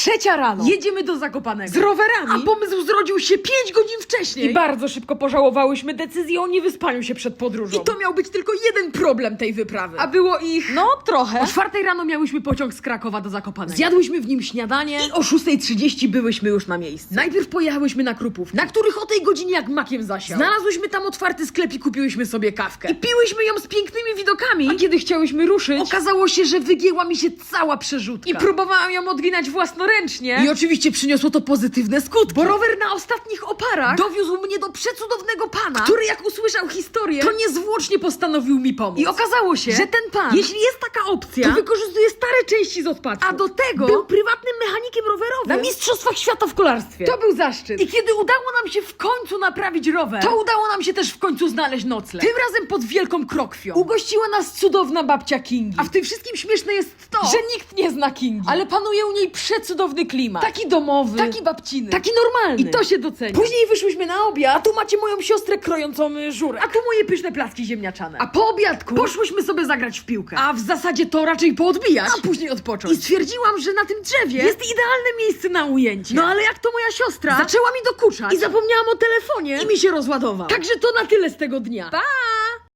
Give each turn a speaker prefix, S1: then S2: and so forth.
S1: Trzecia rano.
S2: Jedziemy do Zakopanego.
S1: Z rowerami.
S2: A pomysł zrodził się 5 godzin wcześniej.
S1: I bardzo szybko pożałowałyśmy decyzji o niewyspaniu się przed podróżą.
S2: I to miał być tylko jeden problem tej wyprawy.
S1: A było ich... No, trochę.
S2: O czwartej rano miałyśmy pociąg z Krakowa do Zakopanego. Zjadłyśmy w nim śniadanie i o 6.30 byłyśmy już na miejscu. Najpierw pojechałyśmy na Krupów, na których o tej godzinie jak makiem zasiał. Znalazłyśmy tam otwarty sklep i kupiłyśmy sobie kawkę. I piłyśmy ją z pięknymi widokami.
S1: A kiedy chciałyśmy ruszyć...
S2: Okazało się, że wygięła mi się cała przerzutka.
S1: I próbowałam ją odginać własnoręcznie.
S2: I oczywiście przyniosło to pozytywne skutki. Bo rower na ostatnich oparach dowiózł mnie do przecudownego pana, który jak usłyszał historię, to niezwłocznie postanowił mi pomóc. I okazało się, że ten pan, jeśli jest taka opcja, to wykorzystuje stare części z odpadów. A do tego był prywatnym rowerowym na Mistrzostwach Świata w kolarstwie.
S1: To był zaszczyt.
S2: I kiedy udało nam się w końcu naprawić rower, to udało nam się też w końcu znaleźć nocleg. Tym razem pod wielką krokwią. Ugościła nas cudowna babcia Kingi. A w tym wszystkim śmieszne jest to,
S1: że nikt nie zna Kingi.
S2: ale panuje u niej przecudowny klimat.
S1: Taki domowy.
S2: Taki babciny.
S1: Taki normalny.
S2: I to się docenia. Później wyszłyśmy na obiad, a tu macie moją siostrę krojącą y, żurek. A tu moje pyszne placki ziemniaczane. A po obiadku poszłyśmy sobie zagrać w piłkę. A w zasadzie to raczej poodbijać, a później odpocząć. I stwierdziłam, że na tym drzewie jest idealne miejsce na ujęcie. No ale jak to moja siostra zaczęła mi dokuczać i zapomniałam o telefonie i mi się rozładował. Także to na tyle z tego dnia.
S1: Pa!